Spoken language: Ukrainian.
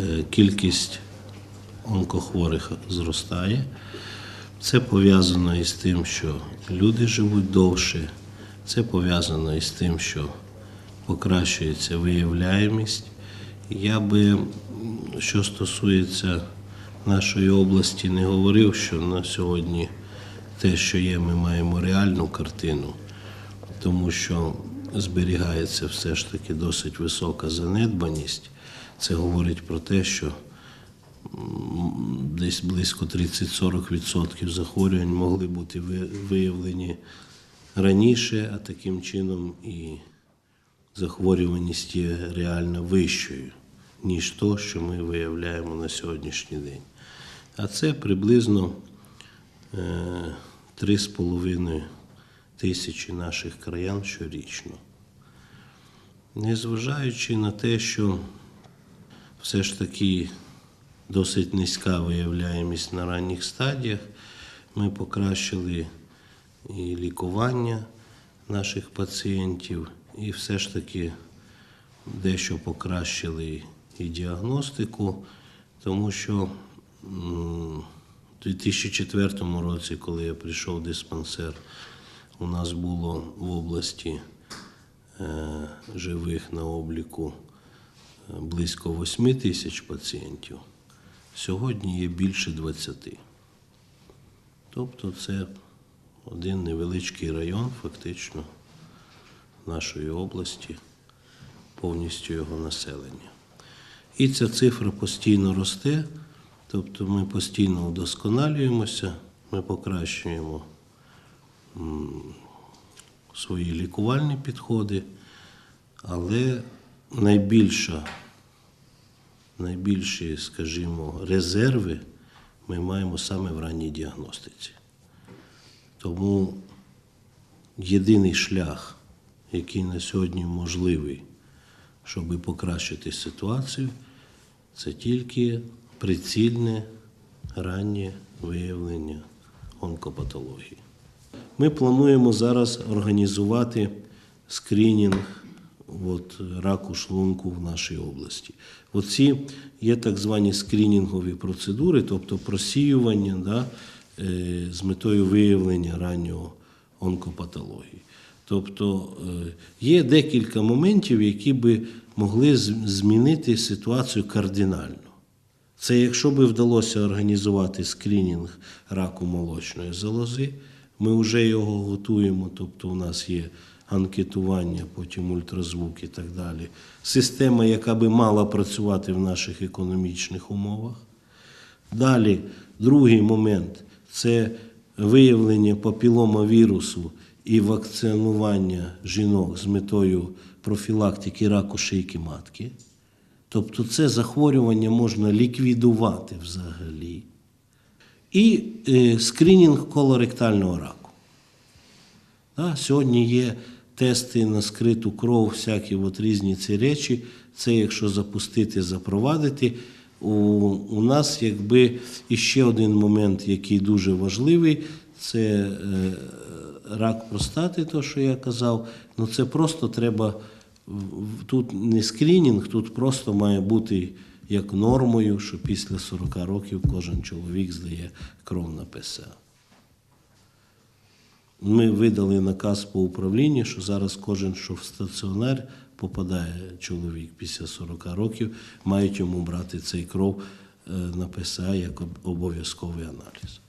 е, кількість онкохворих зростає. Це пов'язано із тим, що люди живуть довше. Це пов'язано із тим, що покращується виявляємість. Я би, що стосується нашої області, не говорив, що на сьогодні те, що є, ми маємо реальну картину, тому що зберігається все ж таки досить висока занедбаність. Це говорить про те, що десь близько 30-40% захворювань могли бути ви- виявлені раніше, а таким чином і захворюваність є реально вищою, ніж то, що ми виявляємо на сьогоднішній день. А це приблизно е, 3,5 тисячі наших краян щорічно. Незважаючи на те, що все ж таки досить низька виявляємість на ранніх стадіях. Ми покращили і лікування наших пацієнтів, і все ж таки дещо покращили і діагностику, тому що у 2004 році, коли я прийшов в диспансер, у нас було в області е, живих на обліку близько 8 тисяч пацієнтів. Сьогодні є більше 20. Тобто це один невеличкий район, фактично, нашої області, повністю його населення. І ця цифра постійно росте, тобто ми постійно удосконалюємося, ми покращуємо свої лікувальні підходи, але найбільша найбільші, скажімо, резерви ми маємо саме в ранній діагностиці. Тому єдиний шлях, який на сьогодні можливий, щоб покращити ситуацію, це тільки прицільне раннє виявлення онкопатології. Ми плануємо зараз організувати скринінг от, раку шлунку в нашій області. Оці є так звані скринінгові процедури, тобто просіювання да, е, з метою виявлення раннього онкопатології. Тобто е, є декілька моментів, які би могли змінити ситуацію кардинально. Це якщо би вдалося організувати скринінг раку молочної залози, ми вже його готуємо, тобто у нас є анкетування, потім ультразвук і так далі. Система, яка би мала працювати в наших економічних умовах. Далі, другий момент це виявлення папіломавірусу і вакцинування жінок з метою профілактики раку шийки матки. Тобто це захворювання можна ліквідувати взагалі. І е, скринінг колоректального раку. Сьогодні є тести на скриту кров, всякі от різні ці речі. Це якщо запустити, запровадити. У, у нас якби іще один момент, який дуже важливий, це е, рак простати, то, що я казав. Ну це просто треба. Тут не скринінг, тут просто має бути як нормою, що після 40 років кожен чоловік здає кров на ПСА. Ми видали наказ по управлінню, що зараз кожен, що в стаціонар попадає чоловік після 40 років, мають йому брати цей кров е, на ПСА як обов'язковий аналіз.